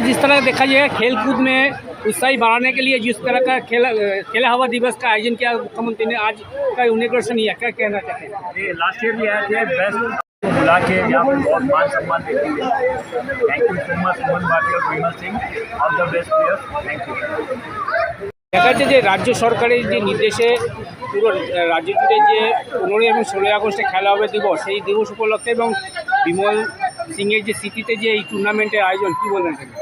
जिस तरह देखा जाएगा खेल कूद में उत्साही बढ़ाने के लिए जिस तरह का खेल खेला हवा दिवस का आयोजन किया मुख्यमंत्री ने आज का इनोग्रेशन किया क्या कहना चाहते हैं ये लास्ट ईयर भी आए थे बेस्ट को बुला के यहाँ पर बहुत मान सम्मान देते हैं thank you so much Suman Bhati और Vimal Singh all the best players thank you দেখা যাচ্ছে যে রাজ্য সরকারের যে নির্দেশে পুরো রাজ্য জুড়ে যে পনেরোই এবং ষোলোই আগস্টে খেলা হবে দিবস সেই দিবস উপলক্ষে এবং বিমল সিংয়ের যে স্মৃতিতে যে এই টুর্নামেন্টের আয়োজন কী বলবেন সেটা?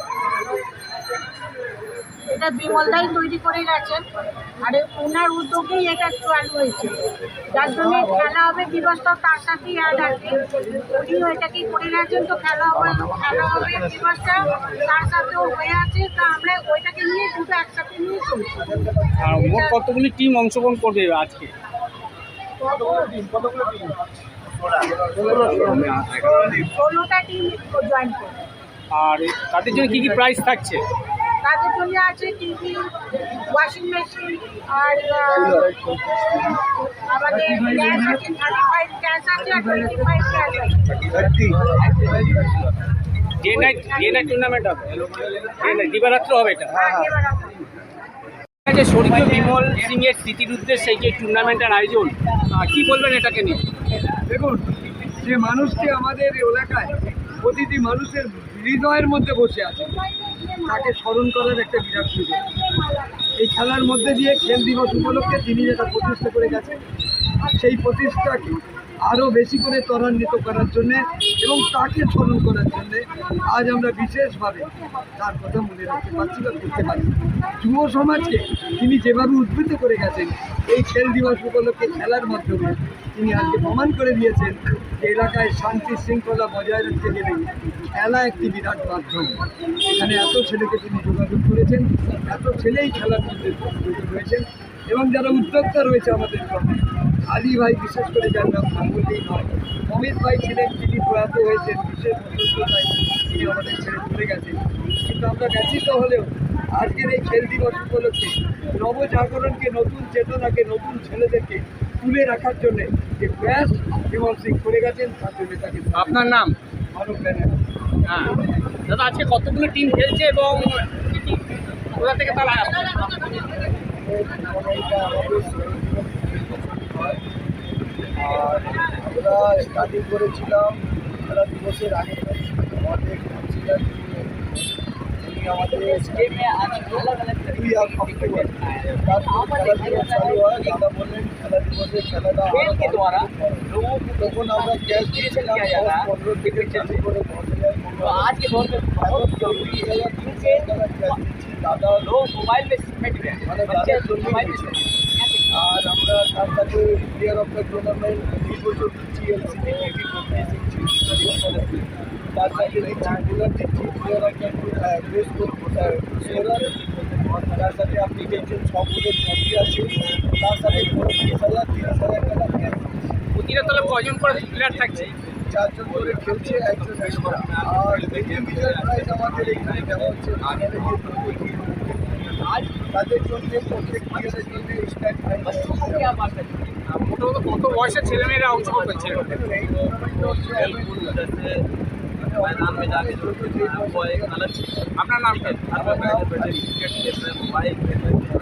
এটা বিমলদাই তৈরি করে গেছেন। আর ওনার উদ্যোগেই এটা চালু হয়েছে। যার জন্য খেলা হবে দিবসটা তার সাথেই অ্যাড আছে। উনিও এটাকেই করে গেছেন তো খেলা হবে খেলা হবে দিবসটা তার সাথেও হয়ে আছে। তা আমরা ওইটাকে নিয়ে দুটো একসাথে নিয়ে চলছি। মোট কতগুলি টিম অংশগ্রহণ করবে আজকে? ষোলোটা টিম জয়েন করবে। আর তাদের জন্য কী কী প্রাইস থাকছে? তাদের জন্য আছে টিভি ওয়াশিং মেশিন আর আমাদের গ্যাস আছে থার্টি ফাইভ গ্যাস আছে আর twenty five gas day night day night tournament হবে। দিবারাত্র হবে এটা। হ্যাঁ, যে স্বর্গীয় বিমল সিং এর স্মৃতির উদ্দেশ্যে যে টুর্নামেন্টের আয়োজন কি বলবেন এটাকে নিয়ে? দেখুন যে মানুষটি আমাদের এলাকায় প্রতিটি মানুষের হৃদয়ের মধ্যে বসে আছে। তাকে স্মরণ করার একটা বিরাট সুযোগ। এই খেলার মধ্যে দিয়ে খেল দিবস উপলক্ষে তিনি যেটা প্রতিষ্ঠা করে গেছেন, সেই প্রতিষ্ঠাকে আরও বেশি করে ত্বরান্বিত করার জন্যে এবং তাকে স্মরণ করার জন্যে আজ আমরা বিশেষভাবে তার কথা মনে রাখতে পারছি বা করতে পারি। যুব সমাজকে তিনি যেভাবে উদ্বুদ্ধ করে গেছেন, এই খেল দিবস উপলক্ষে খেলার মাধ্যমে তিনি আজকে প্রমাণ করে দিয়েছেন এলাকায় শান্তি শৃঙ্খলা বজায় রাখতে গেলে খেলা একটি বিরাট মাধ্যম। এখানে এত ছেলেকে তিনি যোগাযোগ করেছেন, এত ছেলেই খেলার মধ্যে রয়েছেন এবং যারা উদ্যোক্তা রয়েছে আমাদের সঙ্গে, আলী ভাই বিশেষ করে যার নাম বললেই নয় অমিত ভাই ছিলেন তিনি প্রয়াত হয়েছেন, বিশেষ অসুস্থতায় তিনি আমাদের ছেড়ে চলে গেছেন। কিন্তু আমরা ব্যথিত হলেও আজকের এই খেল দিবস উপলক্ষে নবজাগরণকে নতুন চেতনাকে নতুন ছেলেদেরকে তুলে রাখার জন্যে যে প্রয়াস বিমল সিং করে গেছেন তার জন্য তাকে আপনার নাম? মানব হ্যাঁ। দাদা আজকে কতগুলো টিম খেলছে এবং কোথা থেকে তারা আর আমরা স্টার্টিং করেছিলাম খেলা দিবসের আগে আমাদের ছিলেন তিনি আমাদের দুই আর অক্টোবর তারপর খেলা দিবস চালু হয় দাদা বললেন খেলা দিবসের খেলাটা আরও তখন আমরা ক্যাশ দিয়েছিলাম পনেরো থেকে চালু করে দশ হাজার আমরা তার সাথে প্লেয়ার অফ দ্য টুর্নামেন্ট এই বছর দিচ্ছি তার সাথে দিচ্ছি বোলার দিচ্ছি player of the best scorer তার সাথে আপনি দেখছেন ফুটের ট্রফি আছে। তার সাথে পঁচিশ হাজার তিরিশ হাজার টাকা প্রতিটা তাহলে কজন করে প্লেয়ার থাকছে? চারজন করে খেলছে একজন। আর প্রাইজ আমাদের এখানে দেওয়া হচ্ছে আমাদের যে প্রত্যেক আজ তাদের জন্য প্রত্যেক প্লেয়ারের জন্য মোটামুটি কত বয়সের ছেলেমেয়েরা অংশগ্রহণ করছে? আপনার নাম কি?